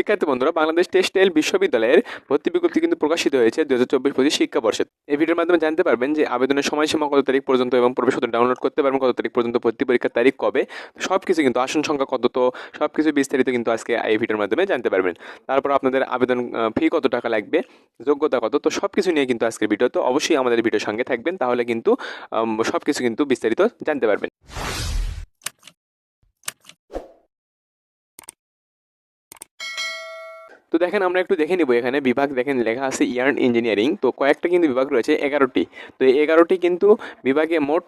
শিক্ষার্থী বন্ধুরা, বাংলাদেশ টেক্সটাইল বিশ্ববিদ্যালয়ের ভর্তি বিজ্ঞপ্তি কিন্তু প্রকাশিত হয়েছে দু হাজার চব্বিশ পঁচিশ শিক্ষাবর্ষে। এই ভিডিওর মাধ্যমে জানতে পারবেন যে আবেদনের সময়সীমা কত তারিখ পর্যন্ত এবং প্রবেশপত্র ডাউনলোড করতে পারবেন, কত তারিখ পর্যন্ত ভর্তি পরীক্ষার তারিখ কবে। সব কিছু কিন্তু আসন সংখ্যা কত, তো সব কিছু বিস্তারিত কিন্তু আজকে এই ভিডিওর মাধ্যমে জানতে পারবেন। তারপর আপনাদের আবেদন ফি কত টাকা লাগবে, যোগ্যতা কত, তো সব কিছু নিয়ে কিন্তু আজকের ভিডিও। তো অবশ্যই আমাদের ভিডিওর সঙ্গে থাকবেন, তাহলে কিন্তু সব কিছু কিন্তু বিস্তারিত জানতে পারবেন। তো দেখেন, আমরা একটু দেখে নিব এখানে। বিভাগ দেখেন, লেখা আছে ইয়ার্ন ইঞ্জিনিয়ারিং। তো কয়েকটা কিন্তু বিভাগ রয়েছে, এগারোটি। তো এই এগারোটি কিন্তু বিভাগে মোট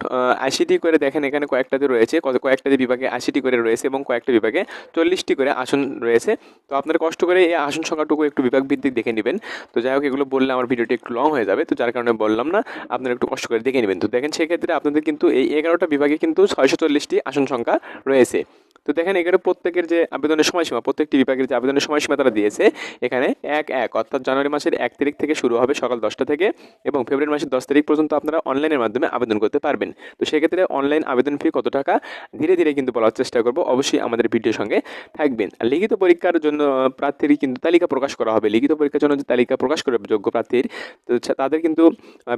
আশিটি করে দেখেন, এখানে কয়েকটাতে রয়েছে, কত, কয়েকটাতে বিভাগে আশিটি করে রয়েছে এবং কয়েকটা বিভাগে চল্লিশটি করে আসন রয়েছে। তো আপনারা কষ্ট করে এই আসন সংখ্যাটুকু একটু বিভাগ ভিত্তিক দেখে নেবেন। তো যাই হোক, এগুলো বললে আমার ভিডিওটি একটু লং হয়ে যাবে। তো যার কারণে বললাম না, আপনারা একটু কষ্ট করে দেখে নেবেন। তো দেখেন, সেক্ষেত্রে আপনাদের কিন্তু এই এগারোটা বিভাগে কিন্তু ছয়শো চল্লিশটি আসন সংখ্যা রয়েছে। তো দেখেন, এখানে প্রত্যেকের যে আবেদনের সময়সীমা, প্রত্যেকটি বিভাগের যে আবেদনের সময়সীমা তারা দিয়েছে। এখানে এক এক, অর্থাৎ জানুয়ারি মাসের এক তারিখ থেকে শুরু হবে সকাল দশটা থেকে এবং ফেব্রুয়ারি মাসের দশ তারিখ পর্যন্ত আপনারা অনলাইনের মাধ্যমে আবেদন করতে পারবেন। তো সেক্ষেত্রে অনলাইন আবেদন ফি কত টাকা? ধীরে ধীরে কিন্তু বলার চেষ্টা করব। অবশ্যই আমাদের ভিডিওর সঙ্গে থাকবেন। আর লিখিত পরীক্ষার জন্য প্রার্থীর কিন্তু তালিকা প্রকাশ করা হবে। লিখিত পরীক্ষার জন্য যে তালিকা প্রকাশ করবে যোগ্য প্রার্থীর, তো তাদের কিন্তু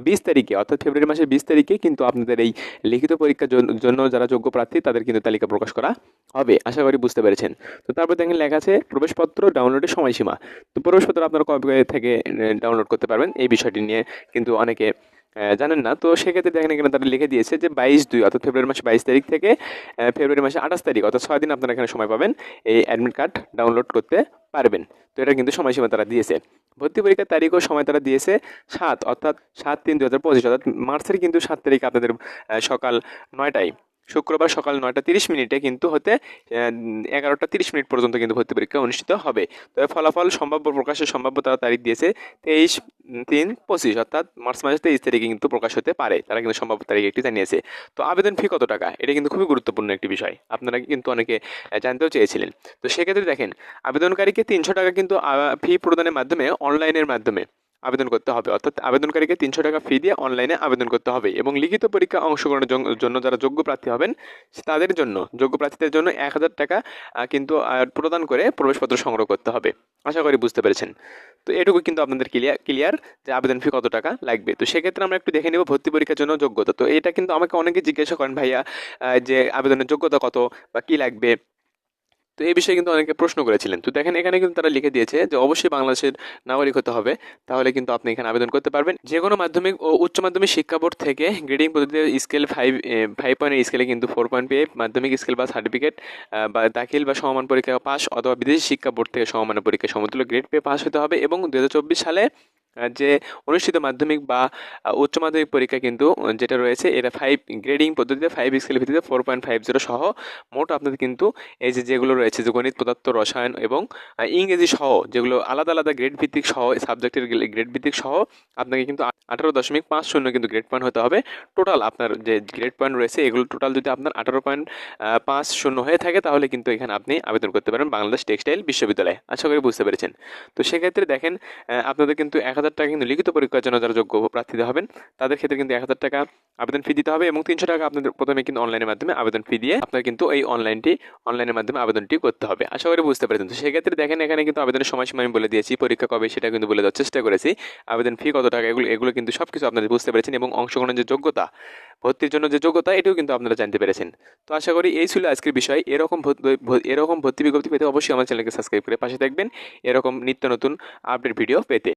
বিশ তারিখে, অর্থাৎ ফেব্রুয়ারি মাসের বিশ তারিখে কিন্তু আপনাদের এই লিখিত পরীক্ষার জন্য যারা যোগ্য প্রার্থী, তাদের কিন্তু তালিকা প্রকাশ করা হবে। আশা করি বুঝতে পেরেছেন। তো তারপর দেখেন লেখা আছে, প্রবেশপত্র ডাউনলোডের সময়সীমা। তো প্রবেশপত্র আপনারা কবে থেকে ডাউনলোড করতে পারবেন এই বিষয়টি নিয়ে কিন্তু অনেকে জানেন না। তো সেক্ষেত্রে দেখেন এখানে তারা লিখে দিয়েছে যে বাইশ দুই অর্থাৎ ফেব্রুয়ারি মাসে বাইশ তারিখ থেকে ফেব্রুয়ারি মাসে আঠাশ তারিখ অর্থাৎ ছয় দিন আপনারা এখানে সময় পাবেন এই অ্যাডমিট কার্ড ডাউনলোড করতে পারবেন। তো এটা কিন্তু সময়সীমা তারা দিয়েছে। ভর্তি পরীক্ষার তারিখ ও সময় তারা দিয়েছে সাত অর্থাৎ সাত তিন দু হাজার পঁচিশ, অর্থাৎ মার্চের কিন্তু সাত তারিখ আপনাদের সকাল নয়টায়। শুক্রবার সকাল নয়টা তিরিশ মিনিটে কিন্তু হতে এগারোটা তিরিশ মিনিট পর্যন্ত কিন্তু ভর্তি পরীক্ষা অনুষ্ঠিত হবে। তবে ফলাফল সম্ভাব্য, প্রকাশের সম্ভাব্য তারা তারিখ দিয়েছে তেইশ তিন পঁচিশ, অর্থাৎ মার্চ মাসের তেইশ তারিখে কিন্তু প্রকাশ হতে পারে। তারা কিন্তু সম্ভাব্য তারিখ একটি জানিয়েছে। তো আবেদন ফি কত টাকা? এটা কিন্তু খুবই গুরুত্বপূর্ণ একটি বিষয়। আপনারা কিন্তু অনেকে জানতেও চেয়েছিলেন। তো সেক্ষেত্রে দেখেন, আবেদনকারীকে তিনশো টাকা কিন্তু ফি প্রদানের মাধ্যমে, অনলাইনের মাধ্যমে আবেদন করতে হবে। অর্থাৎ আবেদনকারীকে তিনশো টাকা ফি দিয়ে অনলাইনে আবেদন করতে হবে এবং লিখিত পরীক্ষা অংশগ্রহণের জন্য যারা যোগ্য প্রার্থী হবেন, তাদের জন্য, যোগ্য প্রার্থীদের জন্য এক হাজার টাকা কিন্তু প্রদান করে প্রবেশপত্র সংগ্রহ করতে হবে। আশা করি বুঝতে পেরেছেন। তো এটুকু কিন্তু আপনাদের ক্লিয়ার ক্লিয়ার যে আবেদন ফি কত টাকা লাগবে। তো সেক্ষেত্রে আমরা একটু দেখে নেব ভর্তি পরীক্ষার জন্য যোগ্যতা। তো এটা কিন্তু আমাকে অনেকে জিজ্ঞাসা করেন, ভাইয়া যে আবেদনের যোগ্যতা কত বা কী লাগবে? তো এই বিষয়ে কিন্তু অনেকে প্রশ্ন করেছিলেন। তো দেখেন, এখানে কিন্তু তারা লিখে দিয়েছে যে অবশ্যই বাংলাদেশের নাগরিক হতে হবে। তাহলে কিন্তু আপনি এখানে আবেদন করতে পারবেন। যে কোনো মাধ্যমিক ও উচ্চ মাধ্যমিক শিক্ষা বোর্ড থেকে গ্রেডিং পদ্ধতিতে স্কেল ফাইভ ফাইভ পয়েন্ট স্কেলে কিন্তু ফোর পয়েন্ট পেয়ে মাধ্যমিক স্কেল বা সার্টিফিকেট বা দাখিল বা সমমান পরীক্ষা পাস অথবা বিদেশি শিক্ষা বোর্ড থেকে সমমান পরীক্ষা সমতুল্য গ্রেড পেয়ে পাস হতে হবে এবং দুহাজার চব্বিশ সালে যে অনুষ্ঠিত মাধ্যমিক বা উচ্চ মাধ্যমিক পরীক্ষা কিন্তু যেটা রয়েছে, এটা ফাইভ গ্রেডিং পদ্ধতিতে ফাইভ স্কেলের ভিত্তিতে ফোর পয়েন্ট ফাইভ জিরো সহ মোট আপনাদের কিন্তু এই যে যেগুলো রয়েছে, যে গণিত, পদার্থ, রসায়ন এবং ইংরেজি সহ যেগুলো আলাদা আলাদা গ্রেড ভিত্তিক সহ সাবজেক্টের গ্রেড ভিত্তিক সহ আপনাকে কিন্তু আঠারো দশমিক পাঁচ শূন্য কিন্তু গ্রেড পয়েন্ট হতে হবে। টোটাল আপনার যে গ্রেড পয়েন্ট রয়েছে, এগুলো টোটাল যদি আপনার আঠারো পয়েন্ট পাঁচ শূন্য হয়ে থাকে, তাহলে কিন্তু এখানে আপনি আবেদন করতে পারেন বাংলাদেশ টেক্সটাইল বিশ্ববিদ্যালয়ে। আশা করি বুঝতে পেরেছেন। তো সেক্ষেত্রে দেখেন আপনাদের কিন্তু এক হাজার টাকা কিন্তু লিখিত পরীক্ষার জন্য যারা যোগ্য প্রার্থীতে হবেন, তাদের ক্ষেত্রে কিন্তু এক হাজার টাকা আবেদন ফি দিতে হবে এবং তিনশো টাকা আপনাদের প্রথমে কিন্তু অনলাইনের মাধ্যমে আবেদন ফি দিয়ে আপনার কিন্তু এই অনলাইনটি অনলাইনের মাধ্যমে আবেদনটি করতে হবে। আশা করি বুঝতে পেরেছেন। তো সেক্ষেত্রে দেখেন, এখানে কিন্তু আবেদনের সময়সীমা আমি বলে দিয়েছি, পরীক্ষা কবে সেটা কিন্তু বলে দেওয়ার চেষ্টা করেছি। আবেদন ফি কত টাকা, এগুলো এগুলো কিন্তু সব কিছু আপনাদের বুঝতে পেরেছেন এবং অংশগ্রহণের যে যোগ্যতা, ভর্তির জন্য যে যোগ্যতা, এটাও কিন্তু আপনারা জানতে পেরেছেন। তো আশা করি এই ছিল আজকের বিষয়। এরকম এরকম ভর্তি বিজ্ঞপ্তি পেতে অবশ্যই আমার চ্যানেলকে সাবস্ক্রাইব করে পাশে থাকবেন। এরকম নিত্য নতুন আপডেট ভিডিও পেতে।